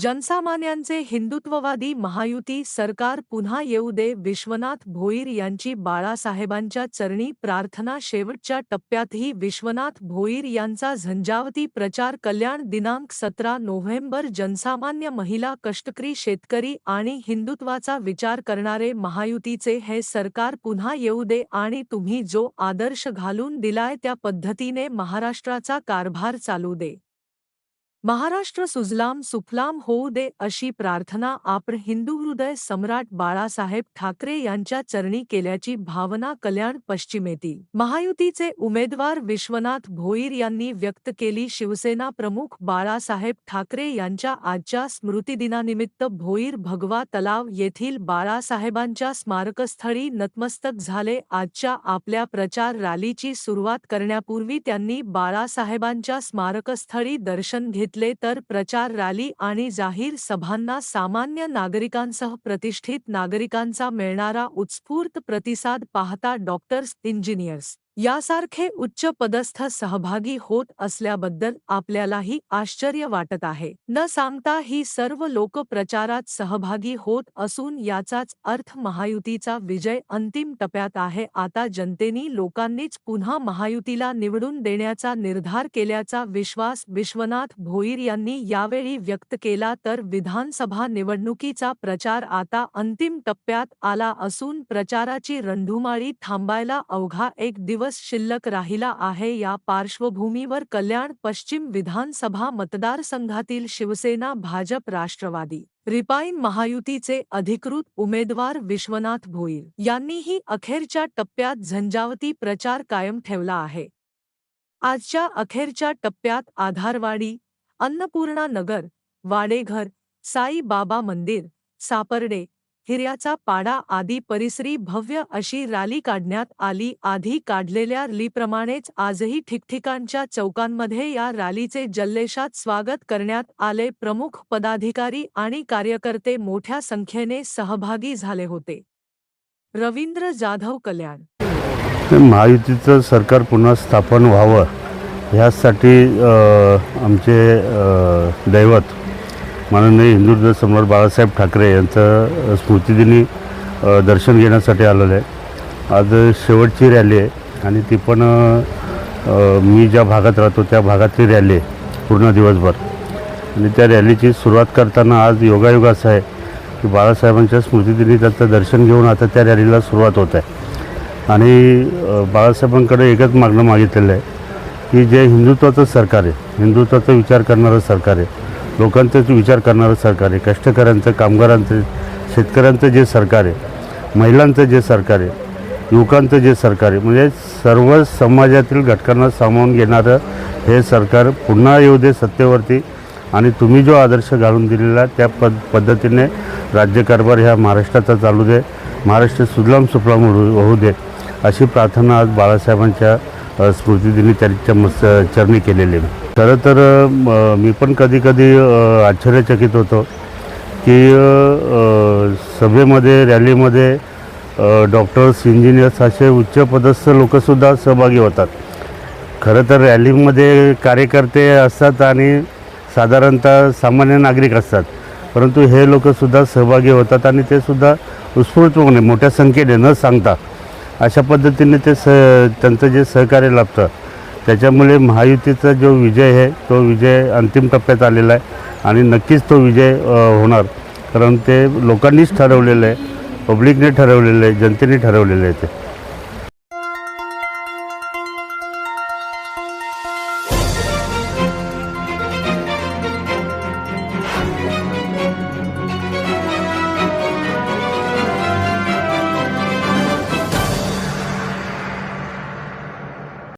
जनसामान्यांचे हिंदुत्ववादी महायुती सरकार पुन्हा येऊ दे विश्वनाथ भोईर यांची बाळासाहेबांच्या चरणी प्रार्थना शेवटच्या टप्प्यातही विश्वनाथ भोईर यांचा झंझावती प्रचार कल्याण दिनांक सतरा नोव्हेंबर जनसामान्य महिला कष्टकरी शेतकरी आणि हिंदुत्वाचा विचार करणारे महायुतीचे हे सरकार पुन्हा येऊ दे आणि तुम्ही जो आदर्श घालून दिलाय त्या पद्धतीने महाराष्ट्राचा कारभार चालू दे. महाराष्ट्र सुजलाम सुफलाम होऊ दे अशी प्रार्थना आपण हिंदू हृदय सम्राट बाळासाहेब ठाकरे यांच्या चरणी केल्याची भावना कल्याण पश्चिमेतील महायुतीचे उमेदवार विश्वनाथ भोईर यांनी व्यक्त केली शिवसेना प्रमुख बाळासाहेब ठाकरे यांच्या आजच्या स्मृतिदिनानिमित्त भोईर भगवा तलाव येथील बाळासाहेबांच्या स्मारकस्थळी नतमस्तक झाले. आजच्या आपल्या प्रचार रॅलीची सुरुवात करण्यापूर्वी त्यांनी बाळासाहेबांच्या स्मारकस्थळी दर्शन घेतले. तर प्रचार रॅली आणि जाहीर सभांना सामान्य नागरिकांसह प्रतिष्ठित नागरिकांचा मिळणारा उत्स्फूर्त प्रतिसाद पाहता डॉक्टर्स इंजिनियर्स यासारखे उच्च पदस्थ सहभागी होत असल्याबद्दल आपल्यालाही आश्चर्य वाटत आहे. न सांगता ही सर्व लोक प्रचारात सहभागी होत असून याचाच अर्थ महायुतीचा विजय अंतिम टप्प्यात आहे. आता जनतेनी लोकांनीच पुन्हा महायुतीला निवडून देण्याचा निर्धार केल्याचा विश्वास विश्वनाथ भोईर यांनी यावेळी व्यक्त केला तर विधानसभा निवडणुकीचा प्रचार आता अंतिम टप्प्यात आला असून प्रचाराची रणधुमाळी थांबायला अवघा एक दिवस शिल्लक राहिला आहे या पार्श्वभूमीवर कल्याण पश्चिम विधानसभा मतदारसंघातील शिवसेना भाजप राष्ट्रवादी रिपाईन महायुतीचे अधिकृत उमेदवार विश्वनाथ भोईर यांनीही अखेरच्या टप्प्यात झंझावती प्रचार कायम ठेवला आहे. आजच्या अखेरच्या टप्प्यात आधारवाडी अन्नपूर्णा नगर वाडेघर साई बाबा मंदिर सापर्डे हिऱ्याचा पाडा आदी परिसरी भव्य अशी रॅली काढण्यात आली. आधी काढलेल्या रॅलीप्रमाणेच आजही ठिकठिकाणच्या चौकांमध्ये या रॅलीचे जल्लेशात स्वागत करण्यात आले. प्रमुख पदाधिकारी आणि कार्यकर्ते मोठ्या संख्येने सहभागी झाले होते. रवींद्र जाधव कल्याण. महायुतीचं सरकार पुन्हा स्थापन व्हावं ह्यासाठी आमचे दैवत माननीय हिंदू सम्राट बाळासाहेब ठाकरे यांचं स्मृतिदिनी दर्शन घेण्यासाठी आलेलं आहे. आज शेवटची रॅली आहे आणि ती पण मी ज्या भागात राहतो त्या भागातली रॅली आहे पूर्ण दिवसभर. आणि त्या रॅलीची सुरुवात करताना आज योगायोग असा आहे की बाळासाहेबांच्या स्मृतिदिनी त्याचं दर्शन घेऊन आता त्या रॅलीला सुरुवात होत आहे. आणि बाळासाहेबांकडे एकच मागणं मागितलेलं आहे की जे हिंदुत्वाचं सरकार आहे हिंदुत्वाचा विचार करणारं सरकार आहे लोकांचाच विचार करणारं सरकार आहे. कष्टकऱ्यांचं कामगारांचं शेतकऱ्यांचं जे सरकार आहे महिलांचं जे सरकार आहे युवकांचं जे सरकार आहे म्हणजे सर्व समाजातील घटकांना सामावून घेणारं हे सरकार पुन्हा येऊ दे सत्तेवरती आणि तुम्ही जो आदर्श घालून दिलेला त्या पद पद्धतीने राज्यकारभार ह्या महाराष्ट्राचा चालू दे महाराष्ट्र सुजलाम सुफलाम होऊ होऊ दे अशी प्रार्थना आज बाळासाहेबांच्या स्मृती स्मृतिदिनी त्यांच्या चरणी केलेली. खरं तर मी पण कधी कधी आश्चर्यचकित होतो की सभेमध्ये रॅलीमध्ये डॉक्टर्स इंजिनियर्स असे उच्चपदस्थ लोकसुद्धा सहभागी होतात. खरं तर रॅलीमध्ये कार्यकर्ते असतात आणि साधारणतः सामान्य नागरिक असतात. परंतु हे लोकसुद्धा सहभागी होतात आणि ते सुद्धा उत्स्फूर्तपणे मोठ्या संख्येने न सांगता अशा पद्धतीने ते स त्यांचं जे सहकार्य लाभतं. त्याच्यामुळे महायुतीचा जो विजय आहे तो विजय अंतिम टप्प्यात आलेला आहे आणि नक्कीच तो विजय होणार. कारण ते लोकांनीच ठरवलेलं आहे पब्लिकने ठरवलेलं आहे जनतेने ठरवलेलं आहे ते.